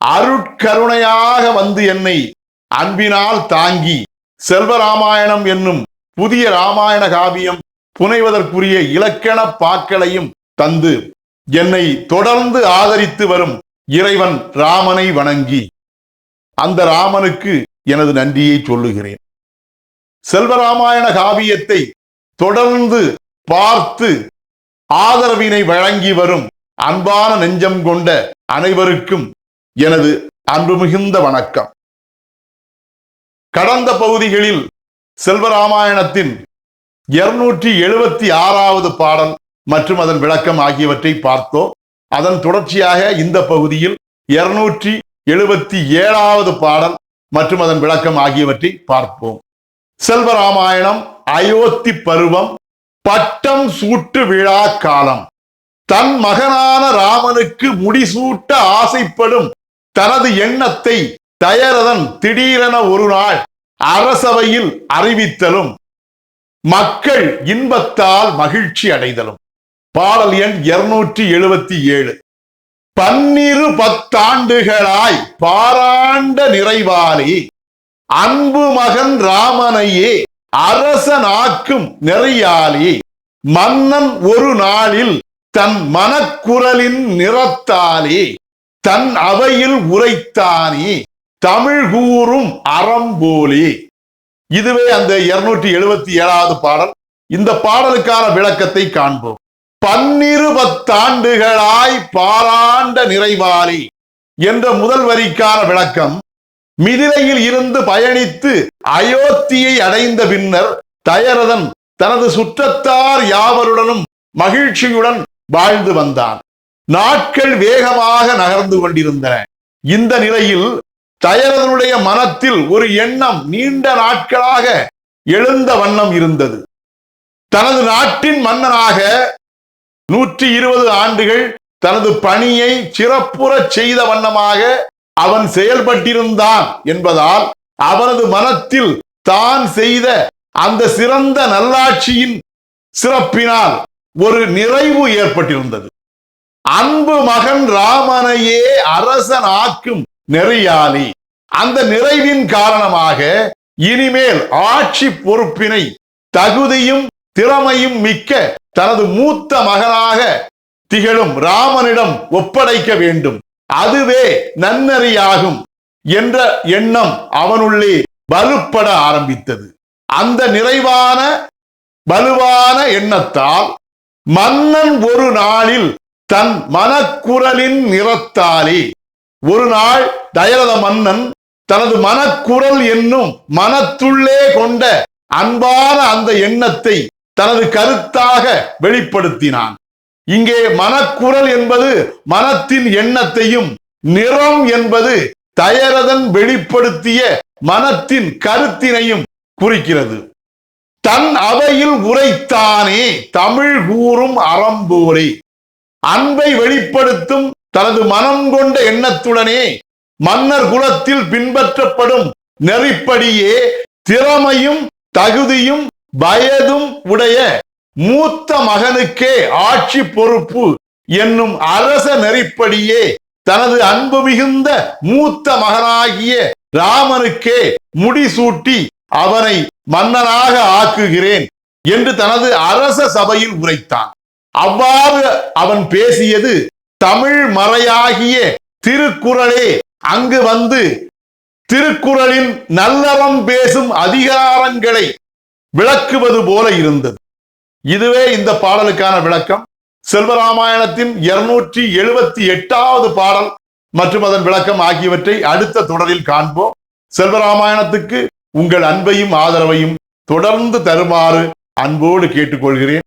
அருட்கருணையாக வந்து என்னை அன்பினால் தாங்கி செல்வராமாயணம் என்னும் புதிய ராமாயண காவியம் புனைவதற்குரிய இலக்கண பாக்களையும் தந்து என்னை தொடர்ந்து ஆதரித்து வரும் இறைவன் ராமனை வணங்கி அந்த ராமனுக்கு எனது நன்றியை சொல்லுகிறேன். செல்வராமாயண காவியத்தை தொடர்ந்து பார்த்து ஆதரவினை வழங்கி வரும் அன்பான நெஞ்சம் கொண்ட அனைவருக்கும் எனது அன்பு மிகுந்த வணக்கம். கடந்த பகுதிகளில் செல்வராமாயணத்தின் இருநூற்றி எழுபத்தி ஆறாவது பாடல் மற்றும் அதன் விளக்கம் ஆகியவற்றை பார்த்தோம். அதன் தொடர்ச்சியாக இந்த பகுதியில் இருநூற்றி எழுபத்தி ஏழாவது பாடல் மற்றும் அதன் விளக்கம் ஆகியவற்றை பார்ப்போம். செல்வராமாயணம் அயோத்தி பருவம் பட்டம் சூட்டு விழா காலம். தன் மகனான ராமனுக்கு முடிசூட்ட ஆசைப்படும் தனது எண்ணத்தை தயரதன் திடீரென ஒரு நாள் அரசவையில் அறிவித்தலும் மக்கள் இன்பத்தால் மகிழ்ச்சி அடைதலும். பாடல் எண் இருநூற்றி எழுபத்தி ஏழு. பன்னிரு பத்தாண்டுகளாய் பாராண்ட நிறைவாலே அன்பு மகன் ராமனையே அரசனாக்கும் நெறியாலே மன்னன் ஒரு நாளில் தன் மனக்குரலின் நிறத்தாலே தன் அவையில் உரைத்தானே. தமிழ் கூறும் அறம்போலி இதுவே அந்த இருநூற்றி எழுபத்தி ஏழாவது பாடல். இந்த பாடலுக்கான விளக்கத்தை காண்போம். பன்னிருபத்தாண்டுகளாய் பாராண்ட நிறைவாளி என்ற முதல் வரிக்கான விளக்கம் மிதிலையில் இருந்து பயணித்து அயோத்தியை அடைந்த பின்னர் தயரதன் தனது சுற்றத்தார் யாவருடனும் மகிழ்ச்சியுடன் வாழ்ந்து வந்தான். நாட்கள் வேகமாக நகர்ந்து கொண்டிருந்தன. இந்த நிலையில் தயரதனுடைய மனத்தில் ஒரு எண்ணம் நீண்ட நாட்களாக எழுந்த வண்ணம் இருந்தது. தனது நாட்டின் மன்னனாக நூற்றி இருபது ஆண்டுகள் தனது பணியை சிறப்புறச் செய்த வண்ணமாக அவன் செயல்பட்டிருந்தான் என்பதால் அவனது மனத்தில் தான் செய்த அந்த சிறந்த நல்லாட்சியின் சிறப்பினால் ஒரு நிறைவு ஏற்பட்டிருந்தது. அன்பு மகன் ராமனையே அரசன் ஆக்கும் நெறியாளி அந்த நிறைவின் காரணமாக இனிமேல் ஆட்சி பொறுப்பினை தகுதியும் திறமையும் மிக்க தனது மூத்த மகனாக திகழும் ராமனிடம் ஒப்படைக்க வேண்டும். அதுவே நன்னறியாகும் என்ற எண்ணம் அவனுள்ளே வலுப்பட ஆரம்பித்தது. அந்த நிறைவான வலுவான எண்ணத்தால் மன்னன் ஒரு நாளில் தன் மனக்குரலின் நிறத்தாலே. ஒரு நாள் தயரத மன்னன் தனது மனக்குரல் என்னும் மனத்துள்ளே கொண்ட அன்பான அந்த எண்ணத்தை தனது கருத்தாக வெளிப்படுத்தினான். இங்கே மனக்குரல் என்பது மனத்தின் எண்ணத்தையும் நிறம் என்பது தயரதன் வெளிப்படுத்திய மனத்தின் கருத்தினையும் குறிக்கிறது. தன் அவையில் உரைத்தானே தமிழ் கூறும் அறம்பூரை அன்பை வெளிப்படுத்தும் தனது மனம் கொண்ட எண்ணத்துடனே மன்னர் குலத்தில் பின்பற்றப்படும் நெறிப்படியே திறமையும் தகுதியும் வயதும் உடைய மூத்த மகனுக்கே ஆட்சி பொறுப்பு என்னும் அரச நெறிப்படியே தனது அன்பு மிகுந்த மூத்த மகனாகிய ராமனுக்கே முடிசூட்டி அவனை மன்னனாக ஆக்குகிறேன் என்று தனது அரச சபையில் உரைத்தான். அவ்வாறு அவன் பேசியது தமிழ் மறையாகிய திருக்குறளே. அங்கு வந்து திருக்குறளின் நல்லறம் பேசும் அதிகாரங்களை விளக்குவது போல இருந்தது. இதுவே இந்த பாடலுக்கான விளக்கம். செல்வராமாயணத்தின் இருநூற்றி எழுபத்தி எட்டாவது பாடல் மற்றும் அதன் விளக்கம் ஆகியவற்றை அடுத்த தொடரில் காண்போம். செல்வராமாயணத்துக்கு உங்கள் அன்பையும் ஆதரவையும் தொடர்ந்து தருமாறு அன்போடு கேட்டுக்கொள்கிறேன்.